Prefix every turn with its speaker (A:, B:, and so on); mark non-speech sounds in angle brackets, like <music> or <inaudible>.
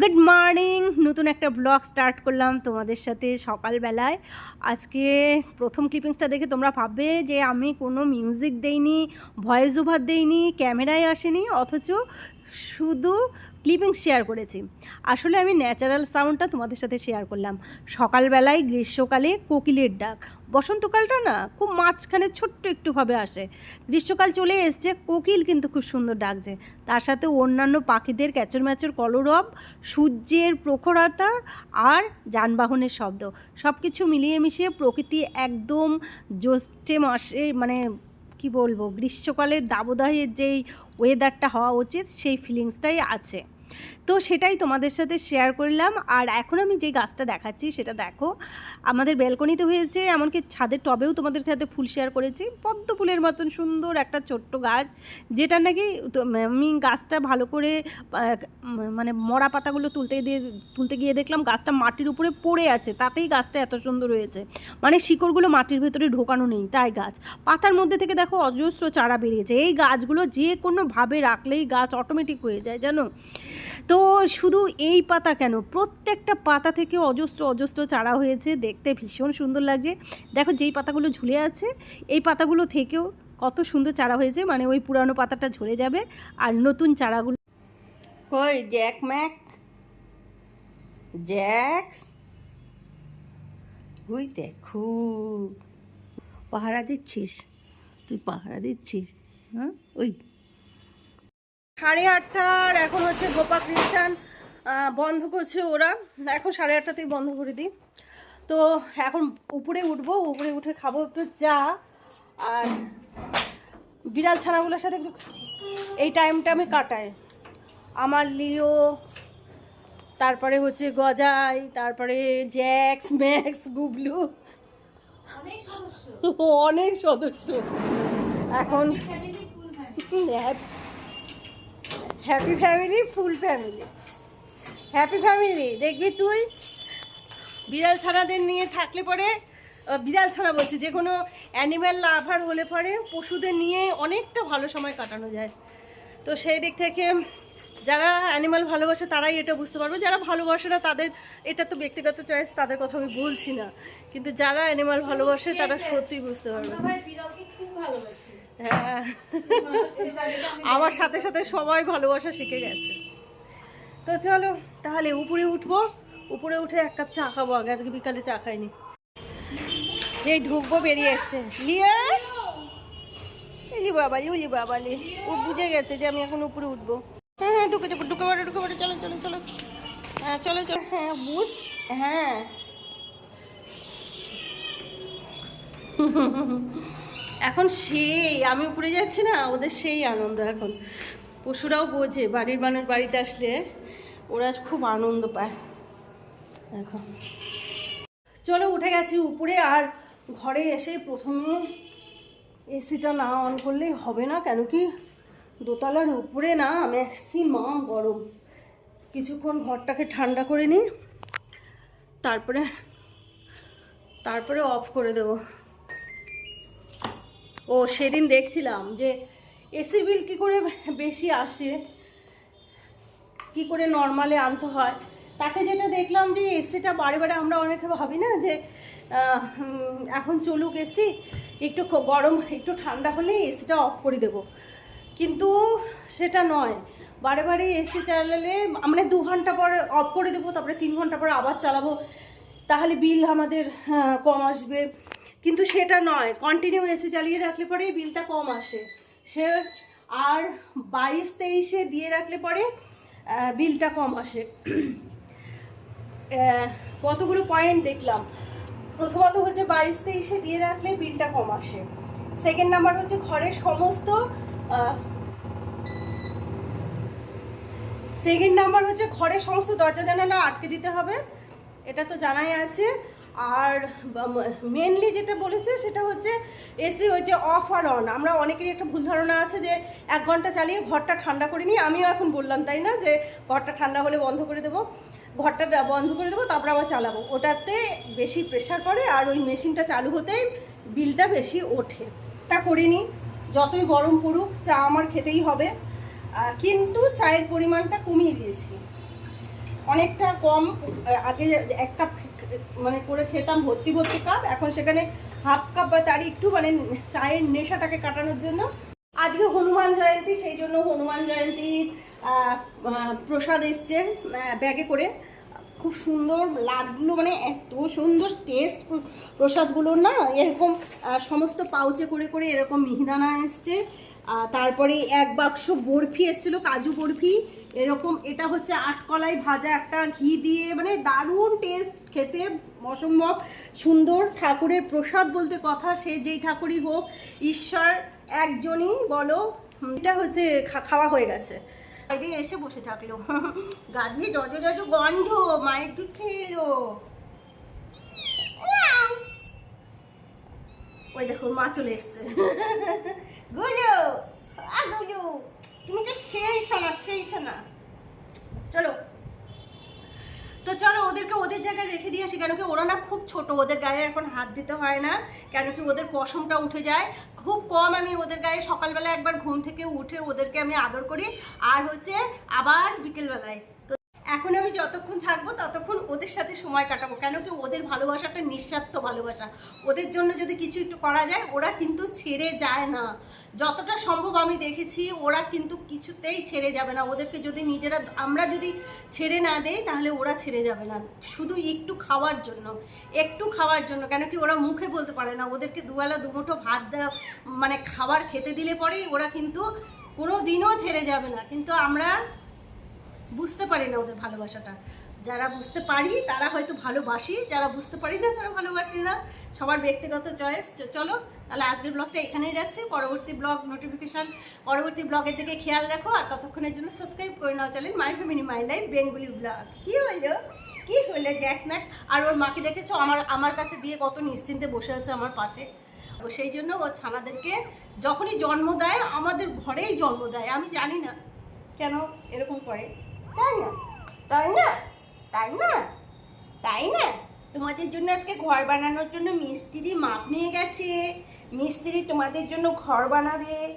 A: Good morning নতুন একটা blog start করলাম তোমাদের সাথে সকালবেলায়। আজকে প্রথম ক্লিপিংসটা দেখে তোমরা ভাববে যে আমি কোনো মিউজিক দেইনি ভয়েস ওভার দেইনি, ক্যামেরায় আসেনি, অথচ শুধু ক্লিপিংস শেয়ার করেছি। আসলে আমি ন্যাচারাল সাউন্ডটা তোমাদের সাথে শেয়ার করলাম। সকালবেলায় গ্রীষ্মকালে কোকিলের ডাক। বসন্তকালটা না খুব মাঝখানে ছোট্ট একটুভাবে আসে। গ্রীষ্মকাল চলে এসছে, কোকিল কিন্তু খুব সুন্দর ডাকছে। তার সাথে অন্যান্য পাখিদের ক্যাচর ম্যাচর কলরব, সূর্যের প্রখরতা আর যানবাহনের শব্দ। সব কিছু মিলিয়ে মিশিয়ে প্রকৃতি একদম জ্যৈষ্ঠে মাসে মানে কি বলব, গ্রীষ্মকালের দাবদাহের যেই ওয়েদারটা হওয়া উচিত, সেই ফিলিংসটাই আছে। তো সেটাই তোমাদের সাথে শেয়ার করলাম। আর এখন আমি যে গাছটা দেখাচ্ছি সেটা দেখো, আমাদের ব্যালকনিতে হয়েছে, এমনকি ছাদের টবেও তোমাদের সাথে ফুল শেয়ার করেছি। পদ্ম ফুলের মতন সুন্দর একটা ছোট্ট গাছ, যেটা নাকি আমি গাছটা ভালো করে মানে মরা পাতাগুলো তুলতে দিয়ে, তুলতে গিয়ে দেখলাম গাছটা মাটির উপরে পড়ে আছে, তাতেই গাছটা এত সুন্দর হয়েছে। মানে শিকড়গুলো মাটির ভেতরে ঢোকানো নেই তাই গাছ। পাতার মধ্যে থেকে দেখো অজস্র চারা বেরিয়েছে। এই গাছগুলো যে কোনোভাবে রাখলেই গাছ অটোমেটিক হয়ে যায়, জানো? তো শুধু এই পাতা কেন? প্রত্যেকটা পাতা থেকে অজস্র অজস্র চারা হয়েছে, দেখতে ভীষণ সুন্দর লাগছে। দেখো যেই পাতাগুলো ঝুলে আছে, এই পাতাগুলো থেকেও কত সুন্দর চারা হয়েছে মানে ওই পুরানো পাতাটা ঝরে যাবে, আর নতুন চারাগুলো কই, জ্যাক ম্যাক? জ্যাক্স? ওই দেখো, পাহারা দিচ্ছিস? তুই পাহারা দিচ্ছিস? হ্যাঁ? ওই সাড়ে আটটার এখন হচ্ছে গোপা খ্রিস্টান বন্ধ করছে ওরা। এখন সাড়ে আটটাতেই বন্ধ করে দিই। তো এখন উপরে উঠবো উপরে উঠে খাব একটু চা আর বিড়াল ছানাগুলোর সাথে একটু এই টাইমটা আমি কাটাই। আমার লিও তারপরে হচ্ছে গজাই তারপরে জ্যাক্স ম্যাক্স গুবলু। অনেক সদস্য। এখন happy family full family happy family দেখবি তুই? বিড়াল ছানাদের নিয়ে থাকলে পরে বিড়াল ছানা বলছি, যে কোনো অ্যানিম্যাল লাভার হলে পরে পশুদের নিয়ে অনেকটা ভালো সময় কাটানো যায়। তো সেই দিক থেকে যারা অ্যানিমাল ভালোবাসে তারাই এটা বুঝতে পারবে। যারা ভালোবাসে না, তাদের এটা তো ব্যক্তিগত চয়েস তাদের কথা আমি বলছি না। কিন্তু যারা অ্যানিমাল ভালোবাসে, তারা সত্যিই বুঝতে পারবে। হ্যাঁ। আমার সাথে সাথে সবাই ভালোবাসা শিখে গেছে। তো চলো, তাহলে উপরে উঠবো। উপরে উঠে এক কাপ চা খাব, আগে আজকে বিকালে চা খাইনি। যেই ঢুকবো বেরিয়ে এসছে। লিয়ে ইলি বাবালি উলি বাবালি। ও বুঝে গেছে যে আমি এখন উপরে উঠবো। হ্যাঁ হ্যাঁ ঢুকে যাব ঢুকে পড়ে ঢুকে পড়ে, চলো চলো চলো। হ্যাঁ চলো চলো। হ্যাঁ বুঝ হ্যাঁ। এখন সেই, আমি উপরে যাচ্ছি না, ওদের সেই আনন্দ এখন। পশুরাও বোঝে, বাড়ির মানুষ বাড়িতে আসলে ওরা খুব আনন্দ পায়। এখন চলো, উঠে গেছি উপরে, আর ঘরে এসে প্রথমে এসিটা না অন করলেই হবে না, কেন কি দোতলার উপরে না ম্যাক্সিমাম গরম। কিছুক্ষণ ঘরটাকে ঠান্ডা করে নিই, তারপরে তারপরে অফ করে দেবো। ও, সেদিন দেখছিলাম যে এসি বিল কী করে বেশি আসে, কি করে নর্মালে আনতে হয়। তাতে যেটা দেখলাম যে এসিটা বারে বারে আমরা অনেকে ভাবি না যে এখন চলুক এসি, একটু গরম, একটু ঠান্ডা হলে এসিটা অফ করে দেবো। কিন্তু সেটা নয়। বারে বারে এসি চালালে মানে দু ঘণ্টা পরে অফ করে দেবো, তারপরে তিন ঘণ্টা পরে আবার চালাবো। তাহলে বিল আমাদের কম আসবে। কিন্তু সেটা নয় কন্টিনিউ এসি চালিয়ে রাখলে পরেই বিলটা কম আসে। সে আর বাইশ তেইশে দিয়ে রাখলে পরে বিলটা কম আসে। কতগুলো পয়েন্ট দেখলাম। প্রথমত হচ্ছে বাইশ তেইশে দিয়ে রাখলে বিলটা কম আসে। সেকেন্ড নাম্বার হচ্ছে ঘরের সমস্ত সেকেন্ড নাম্বার হচ্ছে ঘরের সমস্ত দরজা জানালা আটকে দিতে হবে। এটা তো জানাই আছে। আর মেনলি যেটা বলেছে সেটা হচ্ছে এসি হচ্ছে অফ আর অন আমরা অনেকেরই একটা ভুল ধারণা আছে যে এক ঘণ্টা চালিয়ে ঘরটা ঠান্ডা করে নিই আমিও এখন বললাম, তাই না? যে ঘরটা ঠান্ডা হলে বন্ধ করে দেবো ঘরটা বন্ধ করে দেবো, তারপর আবার চালাবো। ওটাতে বেশি প্রেশার পড়ে আর ওই মেশিনটা চালু হতেই বিলটা বেশি ওঠে। তা করিনি, যতই গরম পড়ুক, চা আমার খেতেই হবে। কিন্তু চায়ের পরিমাণটা কমিয়ে দিয়েছি। অনেকটা কম আগে এক কাপ মানে করে খেতাম, ভর্তি ভর্তি কাপ এখন সেখানে হাফ কাপ বা তার একটু মানে চায়ের নেশাটাকে কাটানোর জন্য। আজকে হনুমান জয়ন্তী, সেই জন্য হনুমান জয়ন্তীর প্রসাদ এসছে ব্যাগে করে। খুব সুন্দর লাগল মানে এত সুন্দর টেস্ট প্রসাদগুলো না, এরকম সমস্ত পাউচে করে করে এরকম মিহিদানা এসছে। তারপরে এক বাক্স বরফি এসেছিল, কাজু বরফি। এরকম, এটা হচ্ছে আটকলাই ভাজা, একটা ঘি দিয়ে মানে দারুণ টেস্ট খেতে অসম্ভব সুন্দর। ঠাকুরের প্রসাদ বলতে কথা, সে যেই ঠাকুরই হোক, ঈশ্বর একজনই বলো এটা হচ্ছে খাওয়া হয়ে গেছে। এসে বসে থাকল। <laughs> গাড়িয়ে যত যত গন্ধ, মায়ের দুধ খেয়ে এলো। ওই দেখো মা চলে এসছে। গুলো আ গুলো, তুমি তো সেই শোনা সেই শোনা চলো। তো চলো, ওদেরকে ওদের জায়গায় রেখে দিয়ে আসি, কেন কি ওরা না খুব ছোট, ওদের গায়ে এখন হাত দিতে হয় না, কেন কি ওদের পশমটা উঠে যায়। খুব কম আমি ওদের গায়ে, সকালবেলা একবার ঘুম থেকে উঠে ওদেরকে আমি আদর করি। আর হচ্ছে আবার বিকেলবেলায় এখন আমি যতক্ষণ থাকব, ততক্ষণ ওদের সাথে সময় কাটাবো। কেন কি ওদের ভালোবাসাটা নিঃস্বার্থ ভালোবাসা। ওদের জন্য যদি কিছু একটু করা যায়, ওরা কিন্তু ছেড়ে যায় না। যতটা সম্ভব আমি দেখেছি, ওরা কিন্তু কিছুতেই ছেড়ে যাবে না। ওদেরকে যদি নিজেরা, আমরা যদি ছেড়ে না দেই, তাহলে ওরা ছেড়ে যাবে না। শুধু একটু খাওয়ার জন্য। একটু খাওয়ার জন্য। কেন কি ওরা মুখে বলতে পারে না। ওদেরকে দুবেলা, দুমুঠো ভাত দেওয়া মানে খাবার খেতে দিলে পরেই ওরা কিন্তু কোনো দিনও ছেড়ে যাবে না। কিন্তু আমরা বুঝতে পারি না ওদের ভালোবাসাটা। যারা বুঝতে পারি, তারা হয়তো ভালোবাসি, যারা বুঝতে পারি না, তারা ভালোবাসি না। সবার ব্যক্তিগত চয়েস চলো, তাহলে আজকের ব্লগটা এখানেই রাখছি। পরবর্তী ব্লগ নোটিফিকেশান পরবর্তী ব্লগের দিকে খেয়াল রাখো আর ততক্ষণের জন্য সাবস্ক্রাইব করে নাও চলেন my family my life Bengali blog কী হলো? কী হলো জ্যাক স্ন্যাক্স আর ওর মাকে দেখেছ? আমার আমার কাছে দিয়ে কত নিশ্চিন্তে বসে আছে আমার পাশে। ও সেই জন্য ও ছানাদেরকে যখনই জন্ম দেয়, আমাদের ঘরেই জন্ম দেয়। আমি জানি না কেন এরকম করে। তাই না? তাই না? তাই না? তাই না? তোমাদের জন্য আজকে ঘর বানানোর জন্য মিস্ত্রি মাপ নিয়ে গেছে। মিস্ত্রি তোমাদের জন্য ঘর বানাবে।